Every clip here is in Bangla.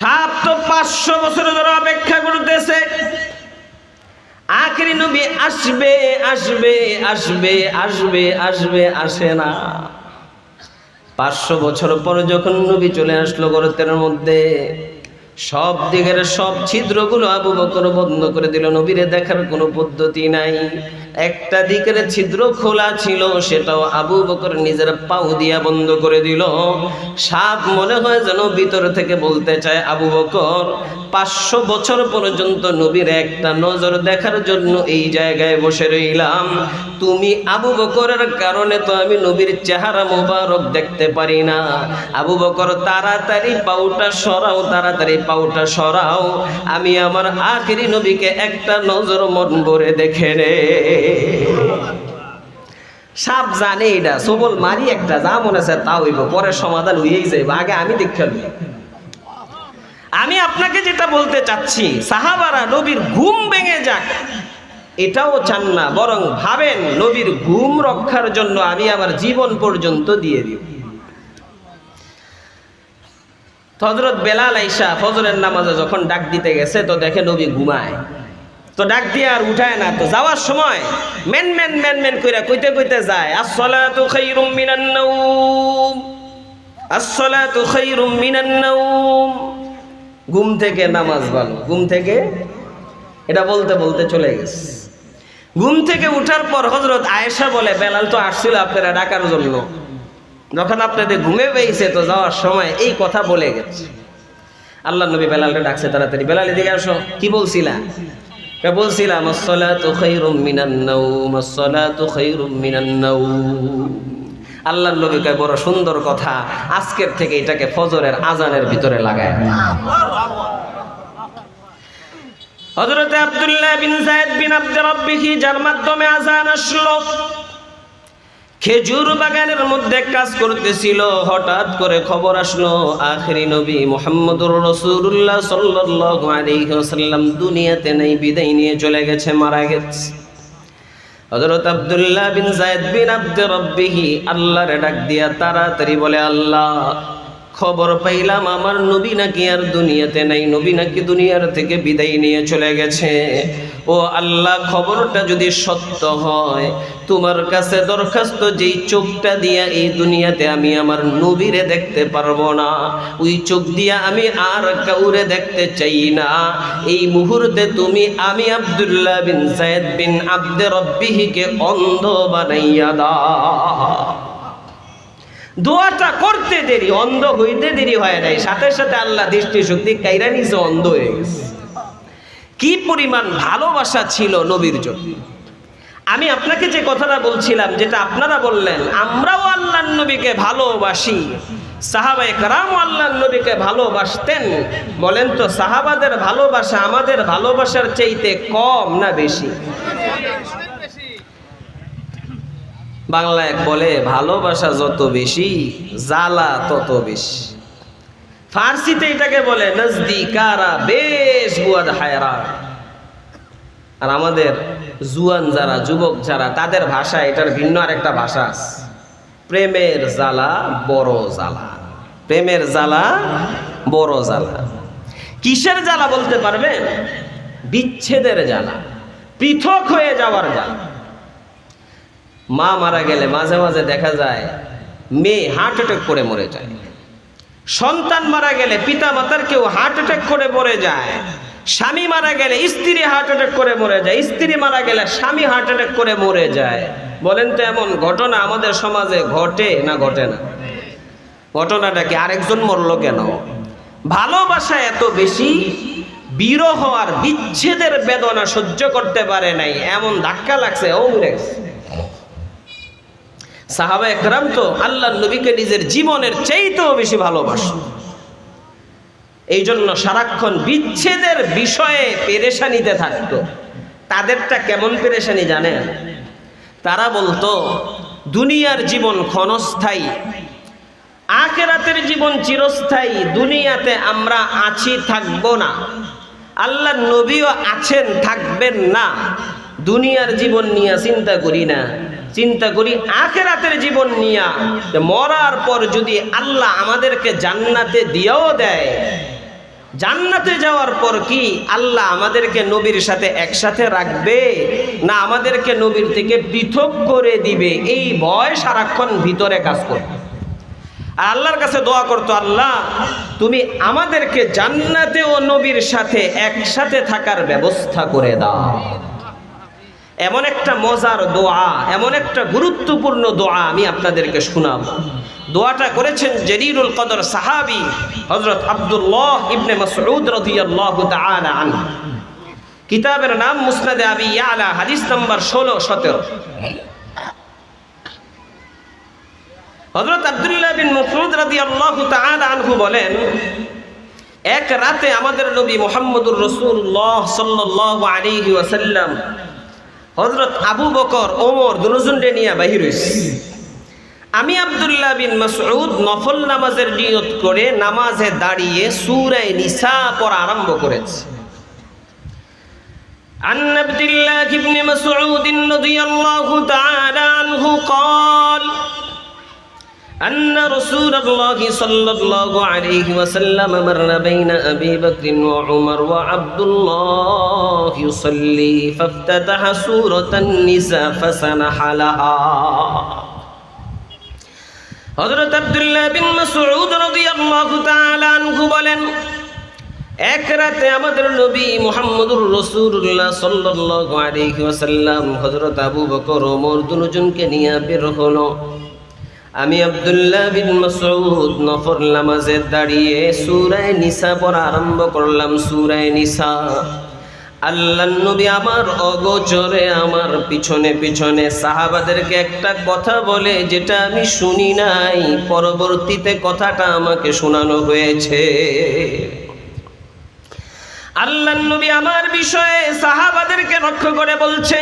সাপ তো পাঁচশো বছর ধরে অপেক্ষা করতেছে, আখরি নবী আসবে আসবে আসবে আসবে আসবে, আসে না। পাঁচশো বছর পর যখন নবী চলে আসলো গরতের মধ্যে, সব দিকের সব ছিদ্রগুলো আবু বকর বন্ধ করে দিল। নবীরে দেখার কোনো পদ্ধতি নাই। একটা দিকের ছিদ্র খোলা ছিল, সেটাও আবু বকর নিজের পাও দিয়া বন্ধ করে দিল। সাপ মনে হয় যেন ভিতর থেকে বলতে চায়, আবু বকর, পাঁচশো বছর পর্যন্ত নবীর একটা নজর দেখার জন্য এই জায়গায় বসে রইলাম। তুমি আবু বকরের কারণে তো আমি নবীর চেহারা মোবারক দেখতে পারি না। আবু বকর, তাড়াতাড়ি পাউটা সরাও, তাড়াতাড়ি পাউটা সরাও। আমি আমার আখেরি নবীকে একটা নজর মন ভরে দেখে রে সাপ জানে এটা সবল মারি একটা, যা মনে আছে তা হইব, পরে সমাধান হইয়েই যাইব, আগে আমি দেখতে আমি আপনাকে যেটা বলতে চাচ্ছি, সাহাবারা নবীর ঘুম ভেঙে যাক, এটাও চান না, বরং ভাবেন নবীর ঘুম রক্ষার জন্য আমি আমার জীবন পর্যন্ত দিয়ে দিব। হজরত বেলাল আইসা ফজরের নামাজে যখন ডাক দিতে গেছে, তো দেখে নবী ঘুমায়। তো ডাক দিয়ে আর উঠায় না। তো যাওয়ার সময় মেন মেন মেন মেন কইরা কইতে কইতে যায়, আসসালাতু খাইরুম মিনান নাওম, আসসালাতু খাইরুম মিনান নাওম। ঘুম থেকে নামাজ ভালো ঘুম থেকে এটা বলতে বলতে চলে গেছে। ঘুম থেকে উঠার পর হজরত আয়েশা বলে, বেলাল তো আসছিল আপনারা ডাকার জন্য। যখন আপনাদের ঘুমে পেয়েছে তো যাওয়ার সময় এই কথা বলে গেছে। আল্লাহ নবী বেলালটা ডাকছে তাড়াতাড়ি। বেলাল, এদিকে আসো। কি বলছিলা? বলছিলাম? আল্লাহ খায়রুম মিনান নাওম, আসসালাতু খায়রুম মিনান নাওম। আল্লাহর নবী কয়, বড় সুন্দর কথা। আজকের থেকে এটাকে ফজরের আজানের ভিতরে লাগায় হজরত আব্দুল্লাহ বিন যায়েদ বিন আব্দ রব্বিহি যার মাধ্যমে আজান আসলো। খেজুর বাগানের মধ্যে কাজ করতেছিল, হঠাৎ করে খবর আসলো, আখেরি নবী মোহাম্মদুর রসুল্লাহ সাল্লাম আলাইহি ওয়াসাল্লাম দুনিয়াতে নেই, বিদায় নিয়ে চলে গেছে, মারা গেছে। হজরত আব্দুল্লাহ বিন জায়দ বিন আব্দ রব্বিহি আল্লাহরে ডাক দিয়া তাড়াতাড়ি বলে, আল্লাহ খবর পাইলাম, আমার নবী নাকি আর দুনিয়াতে নাই। নবী নাকি দুনিয়ার থেকে বিদায় নিয়ে চলে গেছে। ও আল্লাহ, খবরটা যদি সত্য হয়, তোমার কাছে দরখাস্ত যেই চোখটা দিয়া এই দুনিয়াতে আমি আমার নবীরে দেখতে পারব না, ওই চোখ দিয়া আমি আর কাউরে দেখতে চাই না। এই মুহূর্তে তুমি আমি আব্দুল্লাহ বিন সাইদ বিন আব্দে রব্বিহিকে অন্ধ বানাইয়া দাও। দোয়াটা করতে দেরি, অন্ধ হইতে দেরি হয় নাই। সাথে সাথে আল্লাহ দৃষ্টি শক্তি কাইরা নিছে, অন্ধ হয়ে গেছে। কি পরিমাণ ভালোবাসা ছিল নবীর জন্য। আমি আপনাকে যে কথাটা বলছিলাম, যেটা আপনারা বললেন, আমরাও আল্লাহ নবীকে ভালোবাসি। সাহাবায়ে কারাম আল্লাহ নবীকে ভালোবাসতেন। বলেন তো, সাহাবাদের ভালোবাসা আমাদের ভালোবাসার চাইতে কম না বেশি? বাংলায় বলে, ভালোবাসা যত বেশি, জ্বালা তত বেশি। ফার্সিতে এটাকে বলে, নজদিকারা বেশ বুয়াদ হায়রা আর আমাদের জুয়ান যারা, যুবক যারা, তাদের ভাষা, এটার ভিন্ন আর একটা ভাষা আছে। প্রেমের জ্বালা, বড় জ্বালা। প্রেমের জ্বালা, বড় জ্বালা। কিসের জ্বালা বলতে পারবেন? বিচ্ছেদের জ্বালা। পৃথক হয়ে যাওয়ার জ্বালা। মা মারা গেলে মাঝে মাঝে দেখা যায়, মেয়ে হার্ট অ্যাটাক করে মরে যায়। সন্তান মারা গেলে পিতা মাতার কেউ হার্ট অ্যাটাক করে মরে যায়। স্বামী মারা গেলে স্ত্রী হার্ট অ্যাটাক করে মরে যায়। স্ত্রী মারা গেলে স্বামী হার্ট অ্যাটাক করে মরে যায়। বলেন তো এমন ঘটনা আমাদের সমাজে ঘটে না ঘটে না? ঘটনাটা কি আরেকজন মরলো কেন? ভালোবাসা এত বেশি, বিরহ আর বিচ্ছেদের বেদনা সহ্য করতে পারে নাই। এমন ধাক্কা লাগছে ও মরে সাহাবা একরাম তো আল্লাহ নবীকে নিজের জীবনের চাইতেও বেশি ভালোবাসত এই জন্য সারাক্ষণ বিচ্ছেদের বিষয়ে পেরেশানিতে থাকতো। তাদেরটা কেমন পেরেশানি জানেন? তারা বলতো, দুনিয়ার জীবন ক্ষণস্থায়ী, আখেরাতের জীবন চিরস্থায়ী, দুনিয়াতে আমরা আছি, থাকব না। আল্লাহ নবীও আছেন, থাকবেন না। দুনিয়ার জীবন নিয়ে চিন্তা করি না। চিন্তা করি আখেরাতের জীবন নিয়া মরার পর যদি আল্লাহ আমাদেরকে জান্নাতে দিয়েও দেয়, জান্নাতে যাওয়ার পর কি আল্লাহ আমাদেরকে নবীর সাথে একসাথে রাখবে? না আমাদেরকে নবীর থেকে পৃথক করে দিবে? এই ভয় সারাক্ষণ ভিতরে কাজ করবে আর আল্লাহর কাছে দোয়া করতো, আল্লাহ, তুমি আমাদেরকে জান্নাতে ও নবীর সাথে একসাথে থাকার ব্যবস্থা করে দাও। এমন একটা মজার দোয়া, এমন একটা গুরুত্বপূর্ণ দোয়া আমি আপনাদেরকে শোনাব। দোয়াটা করেছেন জরিরুল কদর সাহাবি হজরত আব্দুল্লাহ ইবনে রাদিয়াল্লাহু তাআলা আনহু। কিতাবের নাম মুসনাদে আবি ইয়ালা, হাদিস নাম্বার ষোলো, সতেরো। হজরত আব্দুল্লাহ বিন মসউদ রাদিয়াল্লাহু আনহু বলেন, এক রাতে আমাদের নবী মোহাম্মদুর রসুল্লাহ সাল্লাল্লাহু আলাইহি ওয়াসাল্লাম হজরত আবু বকর ওমর দুজনরে নিয়ে বাহির হইছে আমি আব্দুল্লাহ বিন মাসউদ নফল নামাজের নিয়ত করে নামাজে দাঁড়িয়ে সূরায়ে নিসা পড়া আরম্ভ করেছি عن عبد الله بن مسعود رضي الله تعالى عنه قال أن رسول الله صلى الله عليه وسلم مر بين أبي بكر وعمر وعبد الله يصلي فافتتح سورة النساء فسنح لها হজরত আব্দুল্লাহ বিন মাসউদ রাদিয়াল্লাহু তাআলা আনহু বলেন এক রাতে আমাদের নবী মুহাম্মদুর রাসূলুল্লাহ সাল্লাল্লাহু আলাইহি ওয়াসাল্লাম হযরত আবু বকর ওমর দুজনকে নিয়ে বের হলো আমি আব্দুল্লাহ বিন মাসউদ নফর নামাজে দাঁড়িয়ে সূরায়ে নিসা পড়া আরম্ভ করলাম, সূরায়ে নিসা। আল্লাহ নবী আমার অগোচরে আমার পিছনে পিছনে সাহাবাদেরকে একটা কথা বলে, যেটা আমি শুনি নাই, পরবর্তীতে কথাটা আমাকে শোনানো হয়েছে। আল্লাহ নবী আমার বিষয়ে সাহাবাদেরকে লক্ষ্য করে বলছে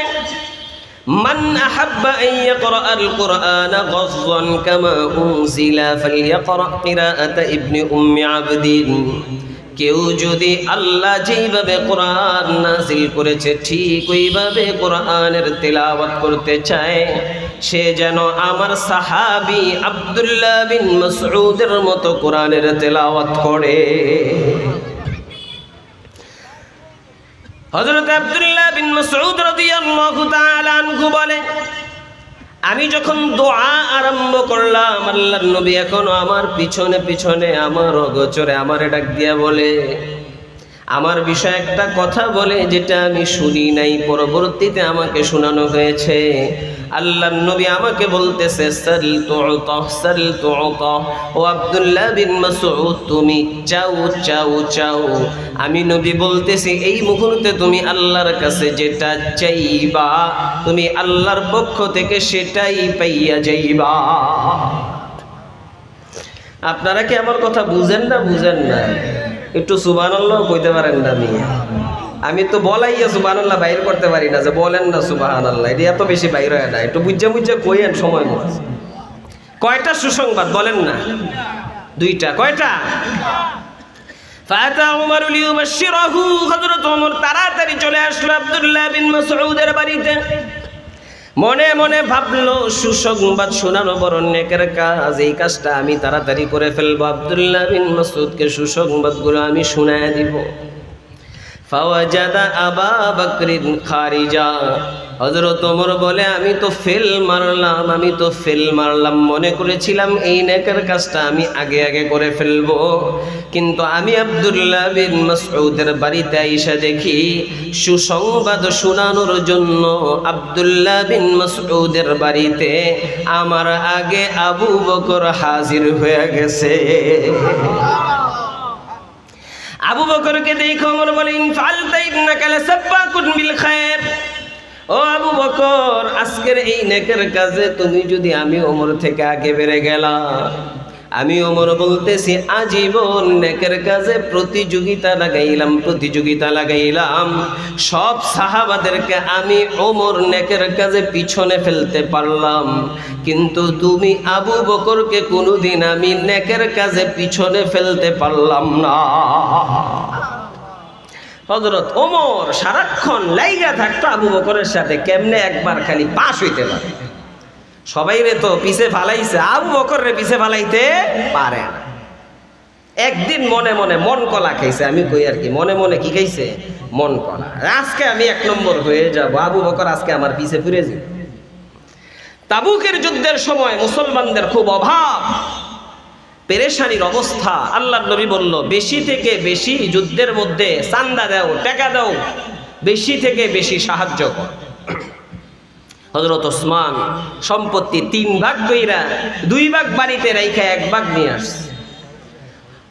من أحب أن يقرأ القرآن غضا كما أنزل فليقرأ قراءة ابن أم عبد কেউ যদি আল্লাহ যেইভাবে কোরআন নাজিল করেছে ঠিক ওইভাবে কোরআনের তেলাওয়াত করতে চায় সে যেন আমার সাহাবি আব্দুল্লাহ বিন মাসউদের মতো কোরআনের তেলাওয়াত করে হযরত আব্দুল্লাহ বিন মাসউদ রাদিয়াল্লাহু তাআলা আনহু বলেন আমি যখন দোয়া আরম্ভ করলাম, আল্লাহর নবী এখনও আমার পিছনে পিছনে, আমার অগোচরে, আমার ডাক দিয়া বলে আমার বিষয়ে একটা কথা বলে, যেটা আমি শুনি নাই, পরবর্তীতে আমাকে শোনানো হয়েছে। আল্লাহ নবী আমাকে বলতেছে সাল তুতা সাল তুতা ও আব্দুল্লাহ বিন মাসউদ, তুমি চাও চাও চাও। আমি নবী বলতেছি, এই মুহূর্তে তুমি আল্লাহর কাছে যেটা চাইবা, তুমি আল্লাহর পক্ষ থেকে সেটাই পাইয়া যাইবা। আপনারা কি আমার কথা বুঝেন না? বুঝেন না একটু সুবান আল্লাহ কইতে পারেন না আমি আমি তো বলাইয়া সুবান আল্লাহ বাইর করতে পারি না যে বলেন না সুবাহান আল্লাহ এটা এত বেশি বাইর হয় না। একটু বুঝে বুঝে কইয়েন সময় মতো। কয়টা সুসংবাদ বলেন না? দুইটা। কয়টা? তাড়াতাড়ি চলে আসলো আব্দুল্লাহ বিন মাসউদের বাড়িতে। মনে মনে ভাবলো, সুসংবাদ শোনানো বড় নেকের কাজ, এই কাজটা আমি তাড়াতাড়ি করে ফেলব। আবদুল্লাহ বিন মাসুদকে সুসংবাদগুলো আমি শুনায় দিব। ফাওয়াজাদা আবা খারিজা। হজরত বলে, আমি তো ফেল মারলাম, আমি তো ফেল মারলাম। মনে করেছিলাম এই নেকের কাজটা আমি আগে আগে করে ফেলব। কিন্তু আমি আব্দুল্লাহ বিন মাসউদের বাড়িতে আইসা দেখি, সুসংবাদ শোনানোর জন্য আব্দুল্লাহ বিন মাসউদের বাড়িতে আমার আগে আবু বকর হাজির হয়ে গেছে। আবু বকরকে দেখো আমার বলে না কালা সাব্বাকুন বিল খায়ের। ও আবু বকর, আজকের এই নেকের কাজে তুমি যদি আমি ওমর থেকে আগে বেড়ে গেলা আমি ওমর বলতেছি, আজীবন নেকের কাজে প্রতিযোগিতা লাগাইলাম প্রতিযোগিতা লাগাইলাম। সব সাহাবাদেরকে আমি ওমর নেকের কাজে পিছনে ফেলতে পারলাম। কিন্তু তুমি আবু বকরকে কোনোদিন আমি নেকের কাজে পিছনে ফেলতে পারলাম না। হজরত ওমর সারাক্ষণ লাইগা থাকতো আবু বকরের সাথে, কেমনে একবার খালি পাশ হইতে পারে? সবাই রে তো পিছে ফালাইছে, আবু বকর রে পিছে ফালাইতে পারে না। একদিন মনে মনে মন কলা খাইছে, আমি কই আর কি, মনে মনে কি খাইছে? মন কলা। আজকে আমি এক নম্বর হয়ে যাব, আবু বকর আজকে আমার পিছে ফিরে যাবে। তাবুকের যুদ্ধের সময় মুসলমানদের খুব অভাব, পেরেশানির অবস্থা। আল্লাহ নবী বলল, বেশি থেকে বেশি যুদ্ধের মধ্যে চান্দা দাও, টাকা দাও, বেশি থেকে বেশি সাহায্য কর। হজরত ওসমান সম্পত্তি তিন ভাগ কইরা দুই ভাগ বাড়িতে রাইখা এক ভাগ নিয়ে আসছে।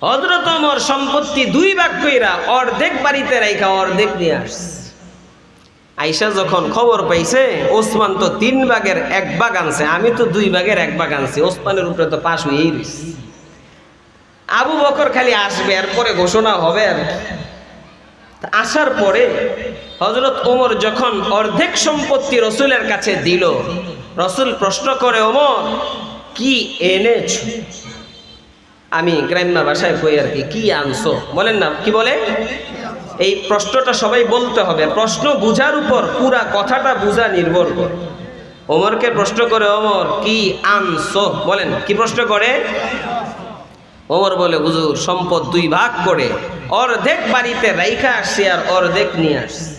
হজরত ওমর সম্পত্তি দুই ভাগ কইরা অর্ধেক বাড়িতে রাইখা অর্ধেক নিয়ে আসছে। আইসা যখন খবর পাইছে, ওসমান তো তিন ভাগের এক ভাগ আনছে, আমি তো দুই ভাগের এক ভাগ আনছি, ওসমানের উপরে তো পাশ হয়েই রয়েছে আবু বকর খালি আসবে, এরপরে ঘোষণা হবে আর আসার পরে হজরত ওমর যখন অর্ধেক সম্পত্তি রসুলের কাছে দিল, রসুল প্রশ্ন করে, ওমর, কি এনেছ? আমি গ্রাম্য ভাষায় কই আর কি কি আনছো? বলেন না, কি বলে? এই প্রশ্নটা সবাই বলতে হবে। প্রশ্ন বুঝার উপর পুরা কথাটা বুঝা নির্ভর করে। ওমরকে প্রশ্ন করে, ওমর, কি আনছো? বলেন, কি প্রশ্ন করে? ওমর বলে, হুজুর, সম্পদ দুই ভাগ করে। অর্ধেক বাড়িতে রাইখা আসছে আর অর্ধেক নিয়ে আসছে।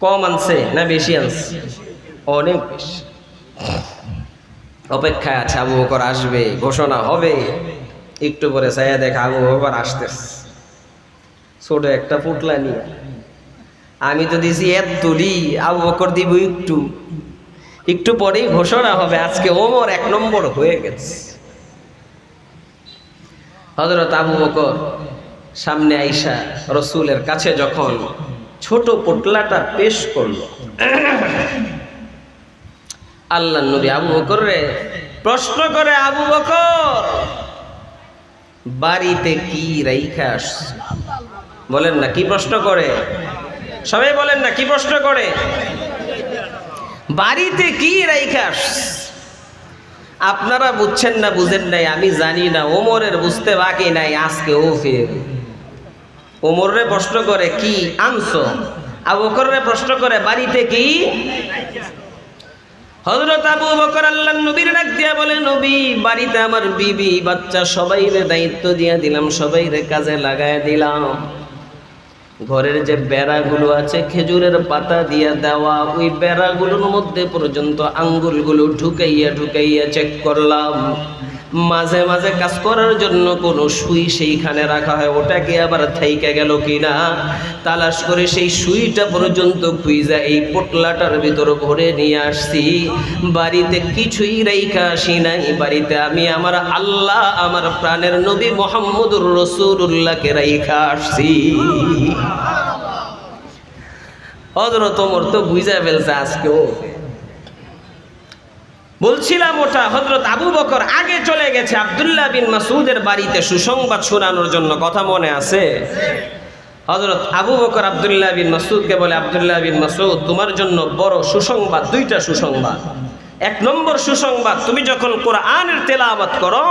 কম আনছে না বেশি আনছে? অনেক বেশি। অপেক্ষায় আছে, আবু বকর আসবে, ঘোষণা হবে। একটু পরে ছায়া দেখা আবু বকর আসতেছে। ছোট একটা পুটলা নিয়ে। আমি তো দিছি এত তুলি আবু বকর দিব একটু। একটু পরেই ঘোষণা হবে, আজকে ওমর এক নম্বর হয়ে গেছে। হজরত আবু বকর সামনে আইসা রসুলের কাছে যখন ছোট পোটলাটা পেশ করল। আল্লাহ নবী আবু বকর রে প্রশ্ন করে, আবু বকর, বাড়িতে কি রাইখা আসছে? বলেন না, কি প্রশ্ন করে? সবাই বলেন না, কি প্রশ্ন করে? বাড়িতে কি রাইখা আসছে? আপনারা বুঝছেন না, বুঝেন নাই, আমি জানি না, ওমরের বুঝতে বাকি নাই, আজকে ও ফের ওমরে প্রশ্ন করে, কি আনছো? আবু প্রশ্ন করে, বাড়িতে কি? হজরত আবু বকর আল্লাহ নবীর ডাক দিয়া বলে, নবী, বাড়িতে আমার বিবি, বাচ্চা সবাইরে দায়িত্ব দিয়া দিলাম, সবাইরে কাজে লাগায় দিলাম। ঘরের যে বেড়াগুলো আছে, খেজুরের পাতা দিয়া দেওয়া, ওই বেড়াগুলোর মধ্যে পর্যন্ত আঙ্গুলগুলো ঢুকাইয়া ঢুকাইয়া চেক করলাম। মাঝে মাঝে কাজ করার জন্য কোনো সুই সেইখানে রাখা হয়। ওটাকে আবার থাইকা গেল কিনা? তালাশ করে সেই সুইটা পর্যন্ত খুইজা এই পোটলাটার ভিতর ভরে নিয়ে আসছি। বাড়িতে কিছুই রাইখা আসি নাই। বাড়িতে আমি আমার আল্লাহ, আমার প্রাণের নবী মোহাম্মদুর রসুল্লাহকে রাইখা আসছি। হজরত ওমর তো বুঝা ফেলছে আজকেও। বলছিলাম ওটা হজরত আবু বকর আগে চলে গেছে আবদুল্লাহ বিন মাসুদের বাড়িতে সুসংবাদ শোনানোর জন্য, কথা মনে আছে? হজরত আবু বকর আবদুল্লাহ বিন মাসুদকে বলে, আবদুল্লাহ বিন মাসুদ তোমার জন্য বড় সুসংবাদ, দুইটা সুসংবাদ। এক নম্বর সুসংবাদ, তুমি যখন কোরআনের তেলাওয়াত করো,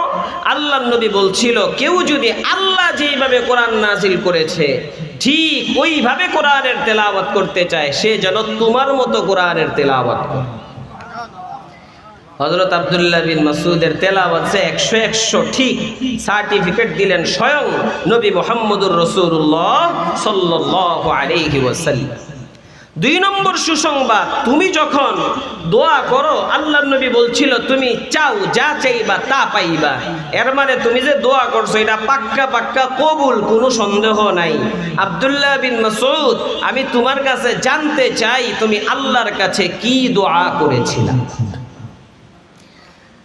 আল্লাহ নবী বলছিল, কেউ যদি আল্লাহ যেইভাবে কোরআন নাজিল করেছে, ঠিক ওইভাবে কোরআনের তেলাওয়াত করতে চায়, সে যেন তোমার মতো কোরআনের তেলাওয়াত করে। হজরত আবদুল্লাহ বিন মাসুদের তেলাওয়াত একশো একশো ঠিক সার্টিফিকেট দিলেন স্বয়ং নবী মোহাম্মদুর রসুল্লাহ সাল্লাহ আলাইহি ওয়াসাল্লাম। দুই নম্বর সুসংবাদ, তুমি যখন দোয়া করো আল্লাহ নবী বলছিল, তুমি চাও যা চাইবা তা পাইবা। এর মানে তুমি যে দোয়া করছ, এটা পাক্কা পাক্কা কবুল, কোনো সন্দেহ নাই। আবদুল্লাহ বিন মাসুদ আমি তোমার কাছে জানতে চাই, তুমি আল্লাহর কাছে কি দোয়া করেছিলা?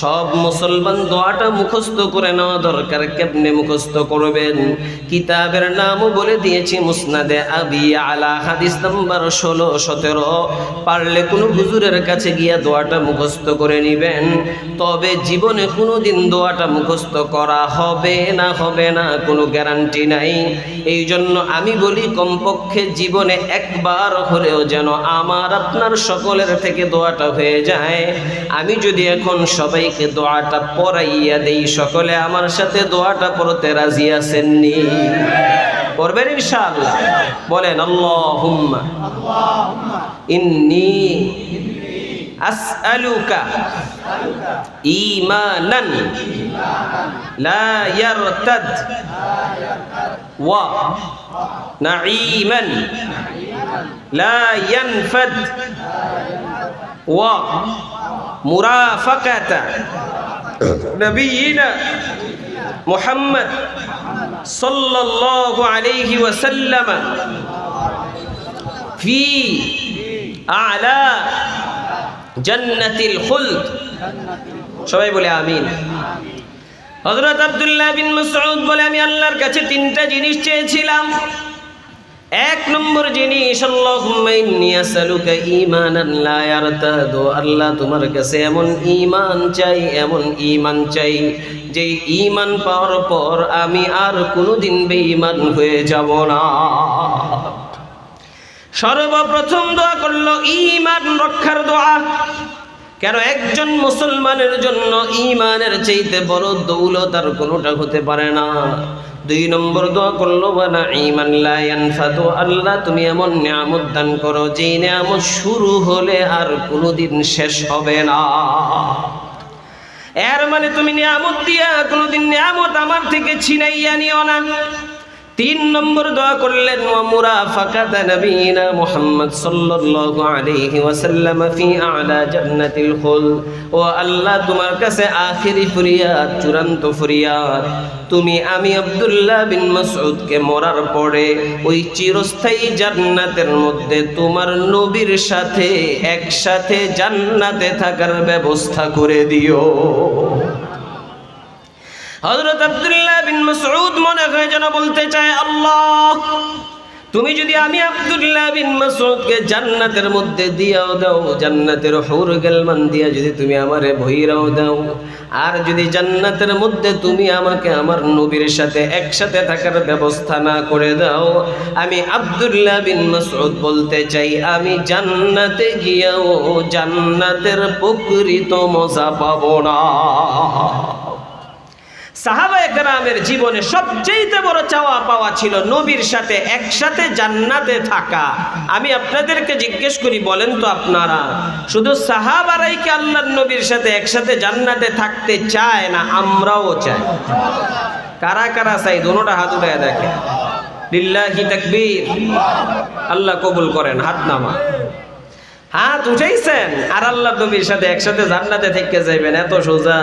সব মুসলমান দোয়াটা মুখস্থ করে নেওয়া দরকার, কেমনে মুখস্থ করবেন? কিতাবের নামও বলে দিয়েছি মুসনাদে আবি আলা হাদিস নাম্বার ষোলো, সতেরো। পারলে কোনো হুজুরের কাছে গিয়া দোয়াটা মুখস্থ করে নিবেন। তবে জীবনে কোনো দিন দোয়াটা মুখস্থ করা হবে না হবে না, কোনো গ্যারান্টি নাই। এই জন্য আমি বলি, কমপক্ষে জীবনে একবার হলেও যেন আমার আপনার সকলের থেকে দোয়াটা হয়ে যায়। আমি যদি এখন সবাইকে দোয়াটা পড়াইয়া দেই। সকলে আমার সাথে দোয়াটা পড়তে রাজি আছেননি? পড়বেন ইনশাআল্লাহ। বলেন আল্লাহুম্মা আল্লাহুম্মা, ইন্নি আসআলুকা ঈমানান লা ইয়ারতাদ ওয়া নাঈমান লা ইয়ানফাদ ওয়া মুরাফাকাতা। নবীন মুহাম্মদ সাল্লাল্লাহু আলাইহি ওয়াসাল্লাম ফি আলা জান্নাতিল খুলদ। সবাই বলে আমিন। হযরত আব্দুল্লাহ বিন মাসউদ বলে, আমি আল্লাহর কাছে তিনটা জিনিস চেয়েছিলাম। এক নম্বর জিনিস আল্লাহ তোমার কাছে এমন ইমান চাই, এমন ইমান চাই যে ইমান পাওয়ার পর আমি আর কোনোদিন বেঈমান হয়ে যাব না। সর্বপ্রথম দোয়া করল ইমান রক্ষার দোয়া। কেন একজন মুসলমানের জন্য ঈমানের চাইতে বড় দৌলত আর কোনোটা হতে পারে না। দুই নম্বর দোয়া করল বানা ইমান লা ইয়ানফাদু আল্লাহ তুমি এমন নিয়ামত দান করো যে নিয়ামত শুরু হলে আর কোনোদিন শেষ হবে না। এর মানে তুমি নিয়ামত দিয়া কোনোদিন নিয়ামত আমার থেকে ছিনাইয়া নিও না। তিন নম্বর দোয়া করলেন, ওয়া মুরাফাকাতা নবীনা মুহাম্মদ সাল্লাল্লাহু আলাইহি ওয়াসাল্লাম ফি আলা জান্নাতিল খুল ও আল্লাহ, তোমার কাছে আখিরি ফরিয়াদ, চূড়ান্ত ফরিয়াদ। তুমি আমি আব্দুল্লাহ বিন মাসউদকে মরার পরে ওই চিরস্থায়ী জান্নাতের মধ্যে তোমার নবীর সাথে একসাথে জান্নাতে থাকার ব্যবস্থা করে দিও। হযরত আব্দুল্লাহ বিন মাসউদ মনে হয় যেন বলতে চায়, আল্লাহ, তুমি যদি আমি আব্দুল্লাহ বিন মাসউদকে জান্নাতের মধ্যে দিয়াও দাও, জান্নাতের হুর গেলমান দিয়া যদি তুমি আমারে ভইরাও দাও, আর যদি জান্নাতের মধ্যে তুমি আমাকে আমার নবীর সাথে একসাথে থাকার ব্যবস্থা না করে দাও, আমি আব্দুল্লাহ বিন মাসউদ বলতে চাই, আমি জান্নাতে গিয়াও জান্নাতের প্রকৃত মজা পাবো না। সাহাবা একরামের জীবনে সবচেয়ে বড় চাওয়া পাওয়া ছিল নবীর সাথে একসাথে জান্নাতে থাকা। আমি আপনাদেরকে জিজ্ঞেস করি, বলেন তো আপনারা, শুধু সাহাবারাই কি আল্লাহর নবীর সাথে একসাথে জান্নাতে থাকতে চায় না আমরাও চাই? কারা কারা চাই? দোনোটা হাত উঠায় দেখে লিল্লাহি তাকবীর। আল্লাহ কবুল করেন, হাত নামা। হাত উঠাইছেন, আর আল্লাহ নবীর সাথে একসাথে জান্নাতে থেকে যাইবেন, এত সোজা।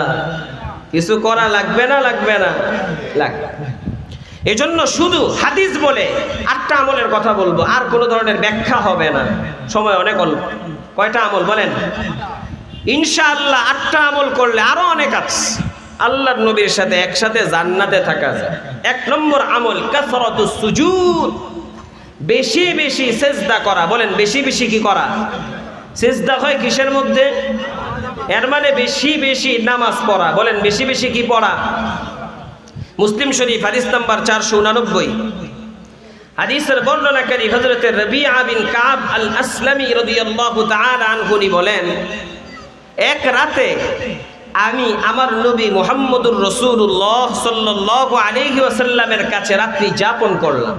কিছু করা লাগবে না লাগবে না? লাগবে। এজন্য শুধু হাদিস বলে আটটা আমলের কথা বলব, আর কোনো ধরনের ব্যাখ্যা হবে না। সময় অনেক অল্প। কয়টা আমল বলেন? ইনশাআল্লাহ আটটা আমল করলে আরও অনেক আছে। আল্লাহর নবীর সাথে একসাথে জান্নাতে থাকা যায়। এক নম্বর আমল কাসরাতুস সুজুদ। বেশি বেশি সেজদা করা। বলেন, বেশি বেশি কি করা? সেজদা হয় কিসের মধ্যে? এর মানে বেশি বেশি নামাজ পড়া। বলেন, বেশি বেশি কি পড়া? মুসলিম শরীফ, হাদিস নাম্বার চারশো উনানব্বই। হাদিসের বর্ণনাকারী হজরত রবিআ বিন কাব আল আসলামী রাদিয়াল্লাহু তাআলা বলেন, এক রাতে আমি আমার নবী মুহাম্মদুর রসুল্লাহ সাল্লাল্লাহু আলাইহি ওয়াসাল্লামের কাছে রাত্রি যাপন করলাম।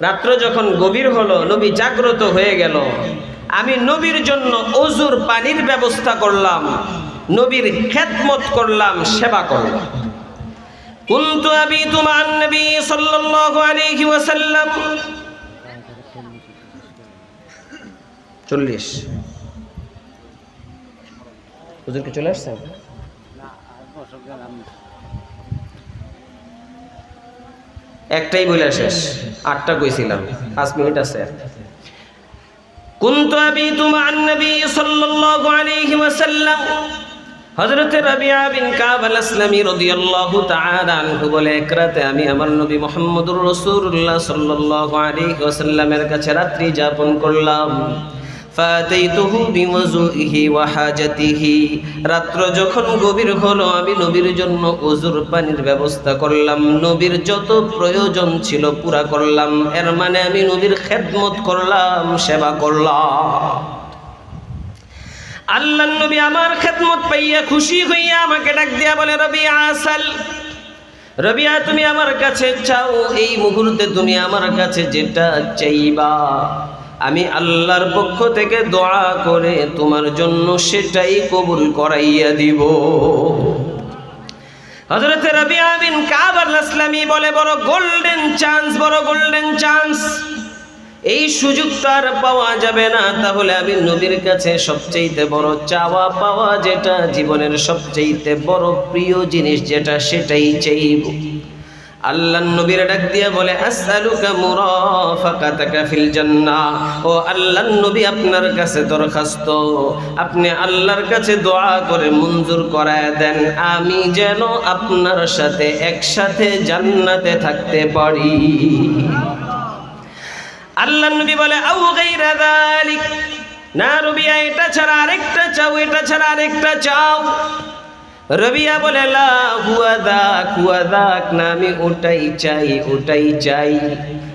রাত্র যখন গভীর হলো, নবী জাগ্রত হয়ে গেল। আমি নবীর জন্য অজুর পানির ব্যবস্থা করলাম, নবীর খেদমত করলাম, সেবা করলাম। কুন্তু আবিতু মান নবী সাল্লাল্লাহু আলাইহি ওয়াসাল্লাম। 40 হুজুর কি চলে একটাই বলে শেষ, আটটা কইছিলাম, পাঁচ মিনিট আছে। কুন্তু আবিতু মান নবী সাল্লাল্লাহু আলাইহি ওয়াসাল্লাম। হযরত রাবিয়া বিন কাব আল আসলামী তাআলা আনহু বলে, এক আমি আমার নবী মুহাম্মদুর রাসূলুল্লাহ সাল্লাল্লাহু আলাইহি ওয়াসাল্লামের কাছে রাত্রি যাপন করলাম। ফাতাইতুহু বিওযুইহি ওয়া রাত্র যখন গভীর হলো, আমি নবীর জন্য ওজুর পানির ব্যবস্থা করলাম। নবীর যত প্রয়োজন ছিল পুরা করলাম। এর মানে আমি নবীর খেদমত করলাম, সেবা করলাম। আল্লাহ নবী আমার খেদমত পাইয়া খুশি হইয়া আমাকে ডাক দিয়া বলে রবি আসাল রবিয়া, তুমি আমার কাছে চাও, এই মুহূর্তে তুমি আমার কাছে যেটা চাইবা। আমি আল্লাহর পক্ষ থেকে দোয়া করে তোমার জন্য সেটাই কবুল করাইয়া দিব। হজরত রবিয়া বিন কাবার বলে, বড় গোল্ডেন চান্স বড় গোল্ডেন চান্স এই সুযোগটা আর পাওয়া যাবে না। তাহলে আমি নবীর কাছে সবচেয়েতে বড় চাওয়া পাওয়া, যেটা জীবনের সবচেয়েতে বড় প্রিয় জিনিস, যেটা সেটাই চাইব। আল্লাহ নবীর ডাক দিয়ে বলে, আসআলুকা মুরাফাকাতাকা ফিল জান্নাহ ও আল্লাহ নবী, আপনার কাছে দরখাস্ত। আপনি আল্লাহর কাছে দোয়া করে মঞ্জুর করায় দেন। আমি যেন আপনার সাথে একসাথে জান্নাতে থাকতে পারি। আল্লাহ নবী বলে, আউ গাইরা যালিক। না রবিয়া, এটা ছাড়া আরেকটা চাও, এটা ছাড়া আরেকটা চাও। রবিয়া বলে, লা দাক দাক না, আমি ওটাই চাই ওটাই চাই।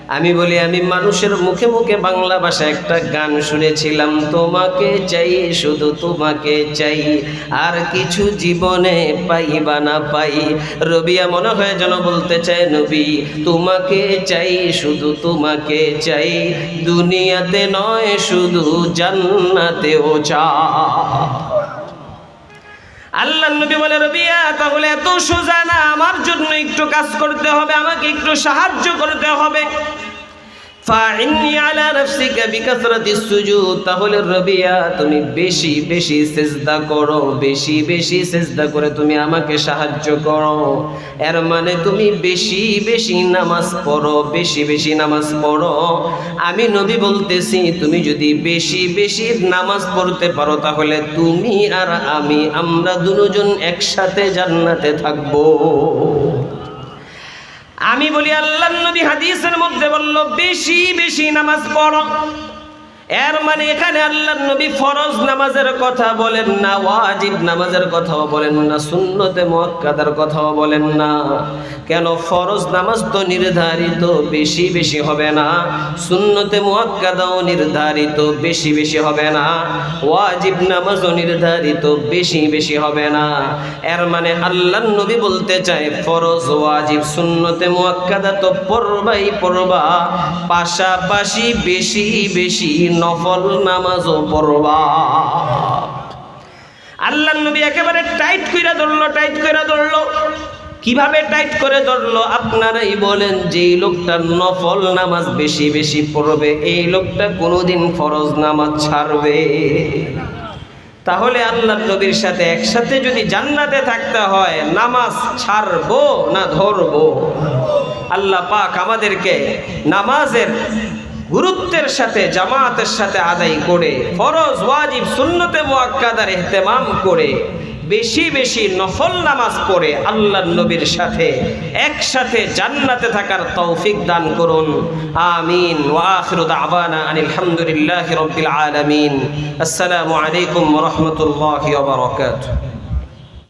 আমি বলি, আমি মানুষের মুখে মুখে বাংলা ভাষা একটা গান শুনেছিলাম, তোমাকে চাই, শুধু তোমাকে চাই, আর কিছু জীবনে পাই বা না পাই। রবিয়া মনে হয় যেন বলতে চায়, নবী, তোমাকে চাই, শুধু তোমাকে চাই, দুনিয়াতে নয়, শুধু জান্নাতেও চা আল্লাহ নবী বলে, রবিয়া, তাহলে এত সোজা না, আমার জন্য একটু কাজ করতে হবে, আমাকে একটু সাহায্য করতে হবে। তাহলে রবিয়া, তুমি বেশি বেশি সেজদা করো, বেশি বেশি সেজদা করে তুমি আমাকে সাহায্য করো। এর মানে তুমি বেশি বেশি নামাজ পড়ো, বেশি বেশি নামাজ পড়ো। আমি নবী বলতেছি, তুমি যদি বেশি বেশি নামাজ পড়তে পারো, তাহলে তুমি আর আমি, আমরা দুজন একসাথে জান্নাতে থাকব। আমি বলি আল্লাহ নবী হাদিসের মধ্যে বলল বেশি বেশি নামাজ পড়ো। এর মানে এখানে আল্লাহ নবী ফরজ নামাজের কথা বলেন না, ওয়াজিব নামাজের কথাও বলেন না, সুন্নতে মুআক্কাদার কথাও বলেন না। কেন? ফরজ নামাজ তো নির্ধারিত বেশি বেশি হবে না, সুন্নতে মুআক্কাদাও নির্ধারিত বেশি বেশি হবে না, ওয়াজিব নামাজও নির্ধারিত বেশি বেশি হবে না। এর মানে আল্লাহ নবী বলতে চায়, ফরজ, ওয়াজিব, সুন্নতে মুআক্কাদা তো পড়বাই পড়বা, পাশাপাশি বেশি বেশি নফল পড়বা। আল্লাহ নবী একেবারে টাইট কইরা ধরলো, টাইট কইরা ধরলো। কীভাবে টাইট করে ধরলো? আপনারাই বলেন যে এই লোকটা নফল নামাজ বেশি বেশি পড়বে, এই লোকটা কোনোদিন ফরজ নামাজ ছাড়বে। তাহলে আল্লাহ নবীর সাথে একসাথে যদি জান্নাতে থাকতে হয়, নামাজ ছাড়বো না ধরবো? আল্লাহ পাক আমাদেরকে নামাজের গুরুত্বের সাথে জামাতের সাথে আদায় করে, ফরজ, ওয়াজিব, সুন্নতে মুআক্কাদার ইহতেমাম করে, বেশি বেশি নফল নামাজ পড়ে আল্লাহ নবীর সাথে, একসাথে জান্নাতে থাকার তৌফিক দান করুন। আমিন। ওয়া আখিরু দাওয়ানা আনিল হামদুলিল্লাহি রাব্বিল আলামিন। আসসালামু আলাইকুম রাহমাতুল্লাহি ওয়া বারাকাতুহু।